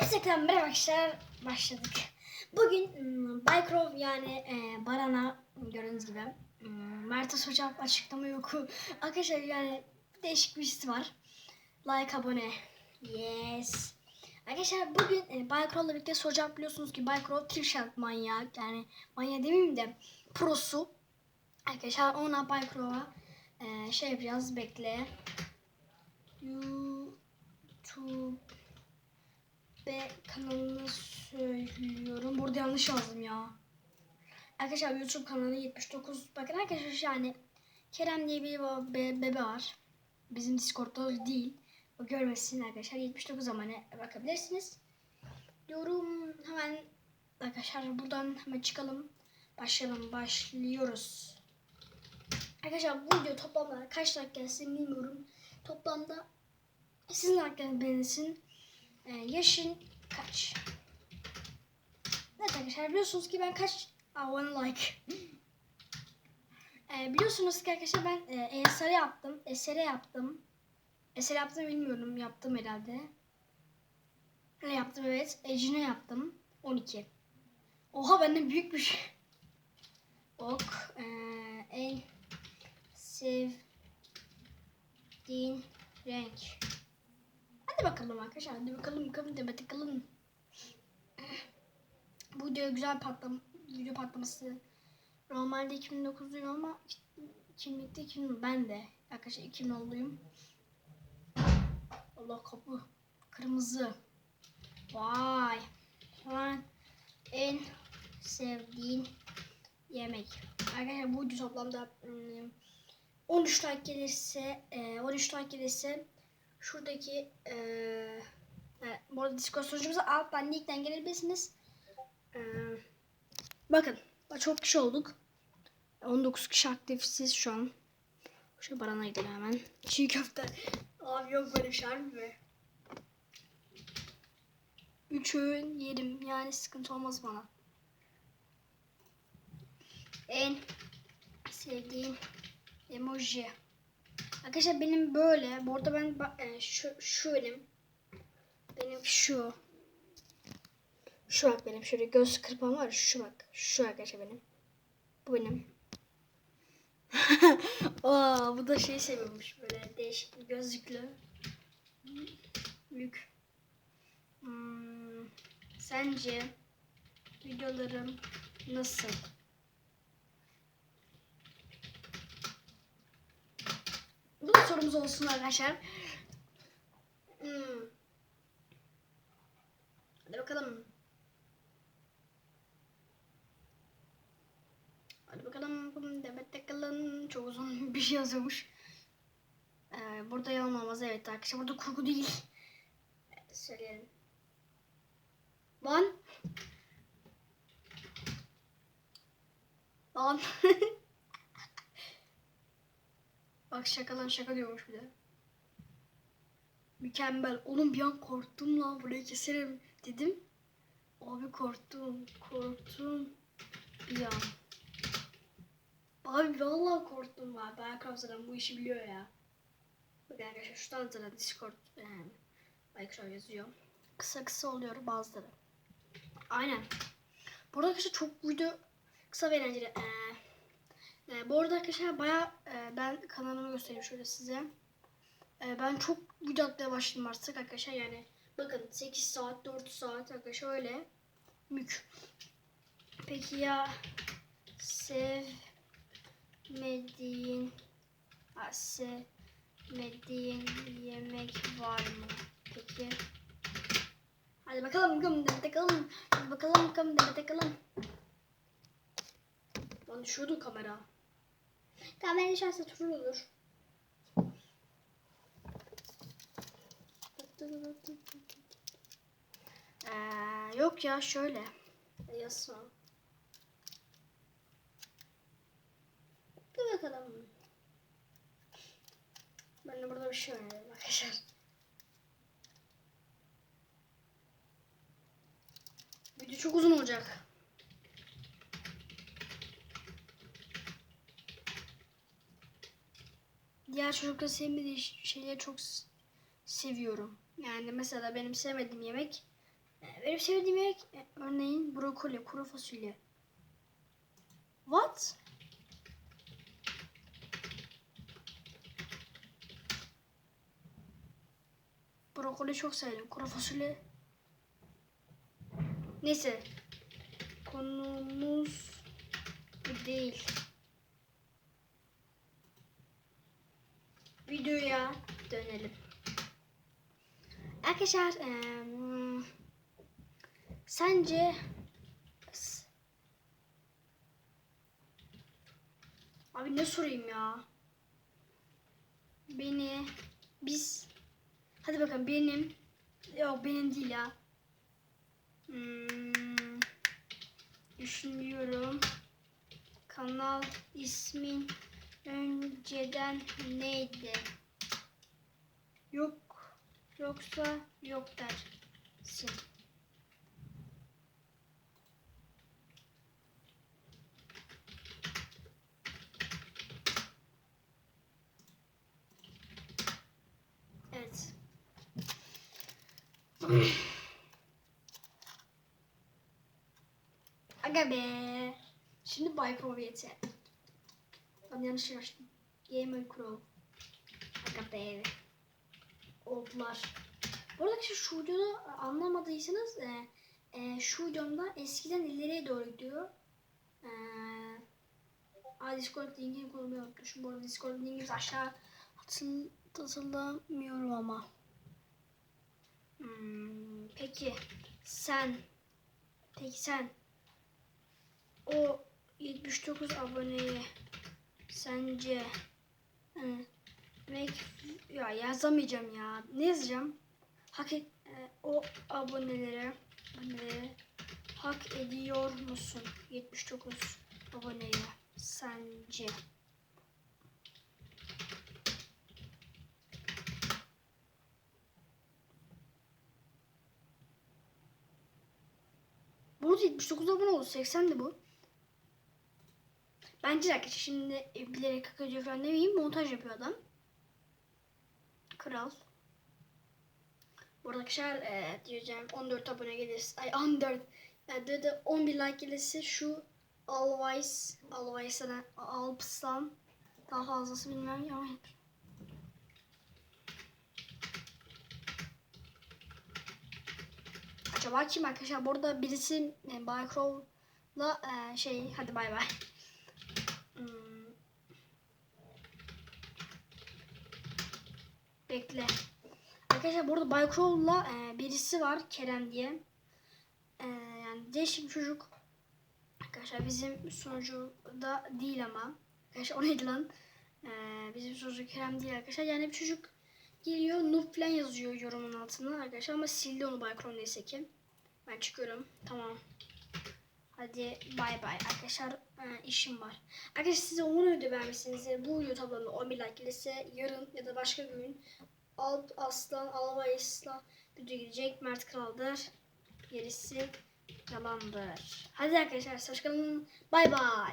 Hepsi merhaba arkadaşlar başladık. Bugün ım, Bycroft yani e, Baran'a gördüğünüz gibi ım, Mertas hocam açıklama yok. Arkadaşlar yani değişik bir birisi var. Like abone. Yes. Arkadaşlar bugün e, Bycroft'la birlikte soracağım biliyorsunuz ki Trishard manyak yani manyak demeyeyim de prosu. Arkadaşlar ona Bycroft'a e, şey yapacağız bekle. YouTube ve kanalını söylüyorum. Burada yanlış yazdım ya. Arkadaşlar YouTube kanalı 79. Bakın arkadaşlar yani Kerem diye bir be- bebe var. Bizim Discord'da değil. O görmesin arkadaşlar. 79 zamana bakabilirsiniz. Diyorum hemen arkadaşlar buradan hemen çıkalım. Başlayalım. Başlıyoruz. Arkadaşlar bu video toplamda kaç dakika gelsin bilmiyorum. Toplamda sizin hakkınız beğensin. Ee, yaşın kaç? Evet arkadaşlar biliyorsunuz ki ben kaç abone like. Ee, biliyorsunuz ki arkadaşlar ben e, esere yaptım. Esere yaptım. Esere yaptım bilmiyorum. Yaptım herhalde. Ne yaptım evet. Ecine yaptım. 12. Oha benden büyükmüş. Ok. Ee, en sevdiğin renk. Hadi bakalım arkadaşlar. Hadi bakalım bakalım de bakalım. Bu video güzel patlam video patlaması. Normalde 2009'luyum ama kimlikte 2000 ben de arkadaşlar 2010'luyum. Allah kapı kırmızı. Vay. Şu an en sevdiğin yemek. Arkadaşlar bu video toplamda ım, 13 like gelirse, e, 13 like gelirse şuradaki e, e, bu arada Discord sunucumuza alttan linkten gelebilirsiniz. E, bakın bak çok kişi olduk. 19 kişi aktifsiz şu an. Şu barana gidelim hemen. Çiğ köfte. Abi yok böyle bir şey mi? Üç öğün yerim yani sıkıntı olmaz bana. En sevdiğim emoji. Arkadaşlar benim böyle. Bu arada ben e, şu şu benim. Şu. Şu bak benim. Şöyle göz kırpam var. Şu bak. Şu arkadaşlar benim. Bu benim. Aa, bu da şey seviyormuş. Böyle değişik gözlüklü. Lük. Hmm, sence videolarım nasıl? Bu da sorumuz olsun arkadaşlar. Hmm. Hadi bakalım. Hadi bakalım. Demet bakalım. Çok uzun bir şey yazıyormuş. Ee, burada yalan olmaz. Evet arkadaşlar. Burada kurgu değil. Evet, söyleyelim. Lan. Lan. Bak şakalan şaka diyormuş bir de. Mükemmel. Oğlum bir an korktum lan. Burayı keserim dedim. Abi korktum. Korktum. Bir an. Abi vallahi korktum var. Minecraft zaten bu işi biliyor ya. Bakın arkadaşlar şuradan zaten Discord yani Minecraft yazıyor. Kısa kısa oluyor bazıları. Aynen. Burada arkadaşlar çok video kısa ve eğlenceli. Ee, e, bu arada arkadaşlar baya ben kanalımı göstereyim şöyle size. E, ben çok video atmaya başladım artık arkadaşlar yani. Bakın 8 saat 4 saat arkadaşlar öyle. Mük. Peki ya sevmediğin sevmediğin yemek var mı? Peki. Hadi bakalım de bakalım. Hadi bakalım de bakalım. Lan düşüyordu kamera. Kamera düşerse turun olur. Ee, yok ya şöyle. Yazma. Dur bakalım. Ben de burada bir şey öğrendim arkadaşlar. Video çok uzun olacak. Diğer çocukların sevmediği şeyleri çok seviyorum. Yani mesela benim sevmediğim yemek E, Benim sevdiğim yemek e, örneğin brokoli, kuru fasulye. What? Brokoli çok severim. Kuru fasulye. Neyse. Konumuz bu değil. Videoya dönelim. Arkadaşlar eee, sence abi ne sorayım ya? Beni biz hadi bakalım benim yok benim değil ya. Hmm, düşünüyorum. Kanal ismin önceden neydi? Yok yoksa yok dersin. Evet. Aga be. Şimdi Bay Provyeti. Ben yanlış açtım. Gamer Crow. Aga be. Oldular. Bu arada arkadaşlar şu videoda anlamadıysanız e, e, şu videomda eskiden ileriye doğru gidiyor. E, Aa, Discord linkini koymayı unutmuşum. Bu arada Discord linkimiz aşağı hatırl hatırlamıyorum ama. Hmm, peki sen peki sen o 79 aboneye sence hani, demek ya yazamayacağım ya. Ne yazacağım? Hak et, e, o abonelere abonelere hak ediyor musun? 79 aboneye sence? Burada 79 abone oldu. 80'di bu. Bence arkadaşlar şimdi bilerek kakacı falan demeyeyim. Montaj yapıyor adam. Kral. Bu arada arkadaşlar e, diyeceğim 14 abone gelirse ay 14 yani de, de 11 like gelirse şu Always Always'dan Alps'tan daha fazlası bilmem ya. Acaba kim arkadaşlar? Burada birisi e, Bay Crow'la e, şey hadi bay bay. Hmm. Bekle. Arkadaşlar burada Bay Crow'la e, birisi var Kerem diye. E, yani değişik bir çocuk. Arkadaşlar bizim sunucu da değil ama. Arkadaşlar o neydi lan? E, bizim sunucu Kerem değil arkadaşlar. Yani bir çocuk geliyor noob falan yazıyor yorumun altına arkadaşlar ama sildi onu Bay Crow neyse ki. Ben çıkıyorum. Tamam. Hadi bay bay arkadaşlar e, işim var. Arkadaşlar size onu ödü vermişsiniz. Bu video tablolarında 11 like gelirse yarın ya da başka gün Alp Aslan Alvays'la video gelecek. Mert Kral'dır. Gerisi yalandır. Hadi arkadaşlar hoşçakalın. Bay bay.